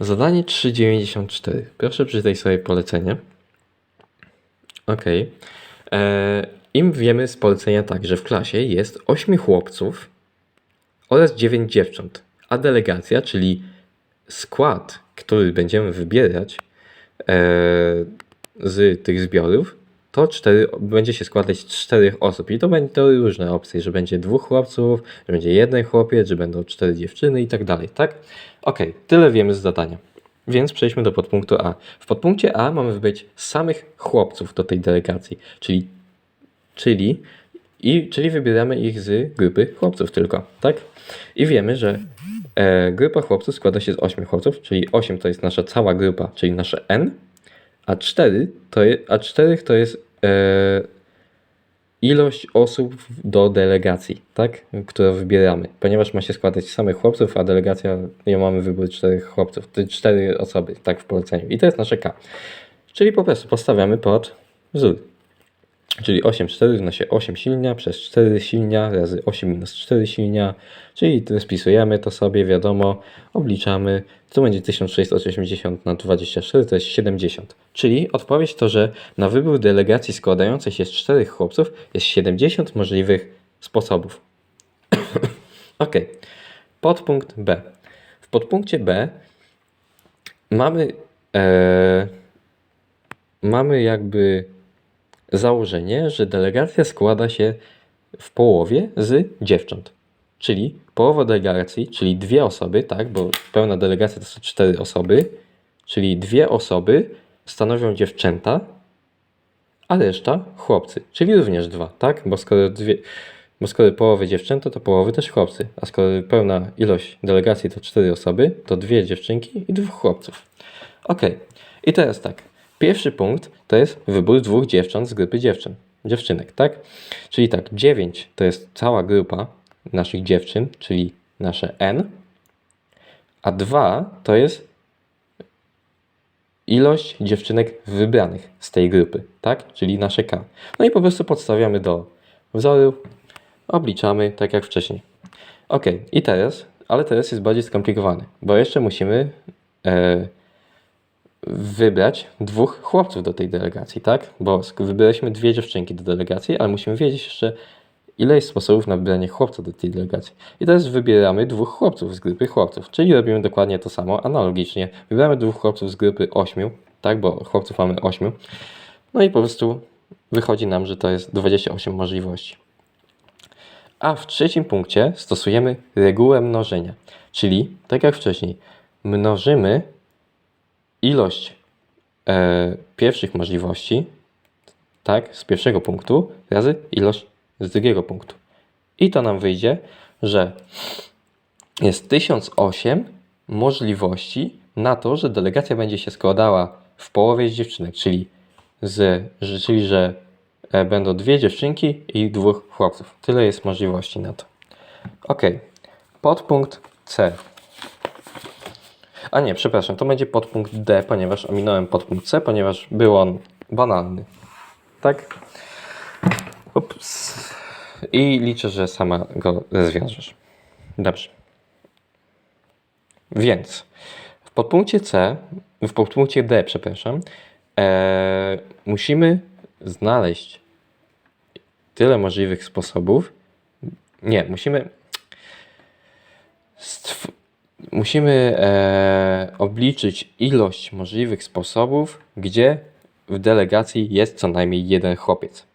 Zadanie 3.94. Proszę przeczytaj sobie polecenie. Ok. E, Im wiemy z polecenia tak, że w klasie jest 8 chłopców oraz 9 dziewcząt, a delegacja, czyli skład, który będziemy wybierać e, z tych zbiorów, to cztery, będzie się składać z czterech osób. I to będą różne opcje, że będzie dwóch chłopców, że będzie jeden chłopiec, że będą cztery dziewczyny i tak dalej, tak? Ok, tyle wiemy z zadania. Więc przejdźmy do podpunktu A. W podpunkcie A mamy wybrać samych chłopców do tej delegacji, czyli, czyli, i, czyli wybieramy ich z grupy chłopców tylko, tak? I wiemy, że e, grupa chłopców składa się z 8 chłopców, czyli 8 to jest nasza cała grupa, czyli nasze N, a 4 to, je, a 4 to jest ilość osób do delegacji, tak? Którą wybieramy. Ponieważ ma się składać samych chłopców, a delegacja, nie mamy wybór czterech chłopców, cztery osoby, tak w poleceniu. I to jest nasze K. Czyli po prostu postawiamy pod wzór. Czyli 8 4 równa się 8 silnia przez 4 silnia razy 8 minus 4 silnia. Czyli spisujemy to sobie, wiadomo, obliczamy. To będzie 1680 na 24 to jest 70. Czyli odpowiedź to, że na wybór delegacji składającej się z 4 chłopców jest 70 możliwych sposobów. ok. Podpunkt B. W podpunkcie B mamy, e, mamy jakby założenie, że delegacja składa się w połowie z dziewcząt. Czyli połowa delegacji, czyli dwie osoby, tak, bo pełna delegacja to są cztery osoby, czyli dwie osoby stanowią dziewczęta, a reszta chłopcy, czyli również dwa, tak? Bo skoro, dwie, bo skoro połowy dziewczęta, to połowy też chłopcy, a skoro pełna ilość delegacji to cztery osoby, to dwie dziewczynki i dwóch chłopców. Ok, i teraz tak. Pierwszy punkt to jest wybór dwóch dziewcząt z grupy dziewczyn, dziewczynek, tak? Czyli tak, 9 to jest cała grupa naszych dziewczyn, czyli nasze N, a 2 to jest ilość dziewczynek wybranych z tej grupy, tak? Czyli nasze K. No i po prostu podstawiamy do wzoru, obliczamy tak jak wcześniej. Ok, i teraz, ale teraz jest bardziej skomplikowane, bo jeszcze musimy e, wybrać dwóch chłopców do tej delegacji, tak? Bo wybraliśmy dwie dziewczynki do delegacji, ale musimy wiedzieć jeszcze, ile jest sposobów na wybranie chłopca do tej delegacji. I teraz wybieramy dwóch chłopców z grupy chłopców, czyli robimy dokładnie to samo, analogicznie. Wybieramy dwóch chłopców z grupy ośmiu, tak? Bo chłopców mamy ośmiu. No i po prostu wychodzi nam, że to jest 28 możliwości. A w trzecim punkcie stosujemy regułę mnożenia, czyli tak jak wcześniej, mnożymy ilość e, pierwszych możliwości, tak, z pierwszego punktu, razy ilość z drugiego punktu. I to nam wyjdzie, że jest 1008 możliwości na to, że delegacja będzie się składała w połowie z dziewczynek, czyli, z, czyli że e, będą dwie dziewczynki i dwóch chłopców. Tyle jest możliwości na to. Ok. Podpunkt C. A nie, przepraszam, to będzie podpunkt D, ponieważ ominąłem podpunkt C, ponieważ był on banalny. Tak? Ups. I liczę, że sama go rozwiążesz. Dobrze. Więc w podpunkcie C, w podpunkcie D, przepraszam, e, musimy znaleźć tyle możliwych sposobów. Nie, musimy musimy e, obliczyć ilość możliwych sposobów, gdzie w delegacji jest co najmniej jeden chłopiec.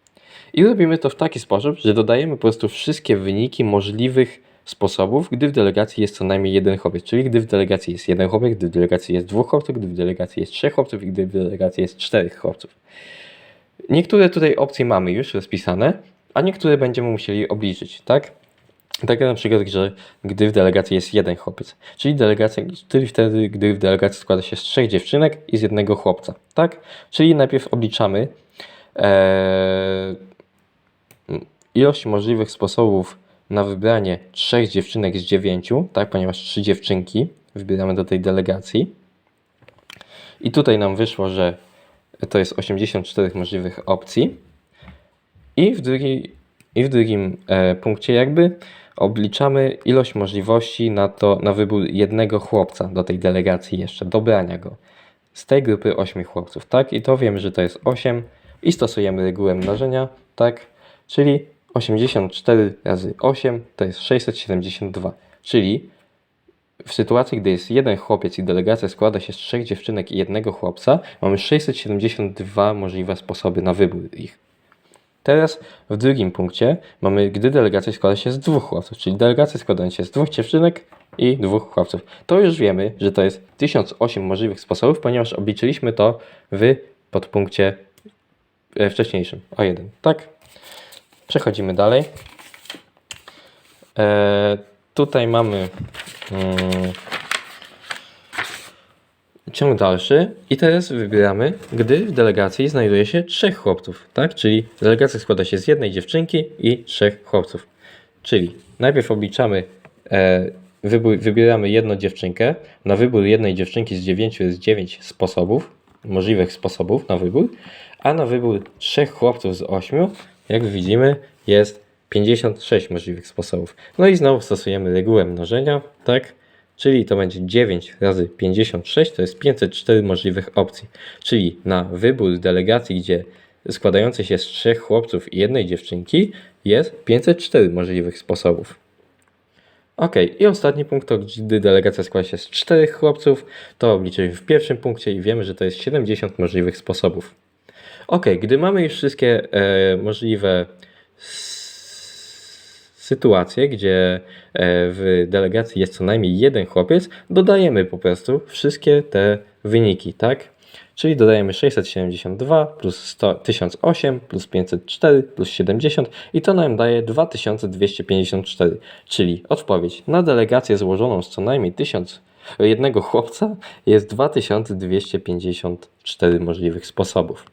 I robimy to w taki sposób, że dodajemy po prostu wszystkie wyniki możliwych sposobów, gdy w delegacji jest co najmniej jeden chłopiec. Czyli gdy w delegacji jest jeden chłopiec, gdy w delegacji jest dwóch chłopców, gdy w delegacji jest trzech chłopców i gdy w delegacji jest czterech chłopców. Niektóre tutaj opcje mamy już rozpisane, a niektóre będziemy musieli obliczyć, tak? Tak na przykład, że gdy w delegacji jest jeden chłopiec, czyli delegacja, czyli wtedy, gdy w delegacji składa się z trzech dziewczynek i z jednego chłopca, tak? Czyli najpierw obliczamy e, ilość możliwych sposobów na wybranie trzech dziewczynek z dziewięciu, tak? Ponieważ trzy dziewczynki wybieramy do tej delegacji. I tutaj nam wyszło, że to jest 84 możliwych opcji. I w, drugiej, i w drugim e, punkcie jakby obliczamy ilość możliwości na, to, na wybór jednego chłopca do tej delegacji jeszcze, dobrania go z tej grupy 8 chłopców, tak? I to wiemy, że to jest 8 i stosujemy regułę mnożenia, tak? Czyli 84 razy 8 to jest 672, czyli w sytuacji, gdy jest jeden chłopiec i delegacja składa się z trzech dziewczynek i jednego chłopca, mamy 672 możliwe sposoby na wybór ich. Teraz w drugim punkcie mamy, gdy delegacja składa się z dwóch chłopców, czyli delegacja składa się z dwóch dziewczynek i dwóch chłopców. To już wiemy, że to jest 1008 możliwych sposobów, ponieważ obliczyliśmy to w podpunkcie e, wcześniejszym o 1. Tak? Przechodzimy dalej. E, tutaj mamy mm, ciąg dalszy i teraz wybieramy, gdy w delegacji znajduje się trzech chłopców, tak? Czyli delegacja składa się z jednej dziewczynki i trzech chłopców. Czyli najpierw obliczamy, e, wybór, wybieramy jedną dziewczynkę. Na wybór jednej dziewczynki z dziewięciu jest dziewięć sposobów, możliwych sposobów na wybór, a na wybór trzech chłopców z ośmiu, jak widzimy, jest 56 możliwych sposobów. No i znowu stosujemy regułę mnożenia, tak? Czyli to będzie 9 razy 56, to jest 504 możliwych opcji. Czyli na wybór delegacji, gdzie składający się z trzech chłopców i jednej dziewczynki, jest 504 możliwych sposobów. Ok, i ostatni punkt to gdy delegacja składa się z czterech chłopców, to obliczymy w pierwszym punkcie i wiemy, że to jest 70 możliwych sposobów. Ok, gdy mamy już wszystkie e, możliwe s- sytuacje, gdzie e, w delegacji jest co najmniej jeden chłopiec, dodajemy po prostu wszystkie te wyniki, tak? Czyli dodajemy 672 plus 100, 1008 plus 504 plus 70 i to nam daje 2254. Czyli odpowiedź na delegację złożoną z co najmniej 1000 jednego chłopca jest 2254 możliwych sposobów.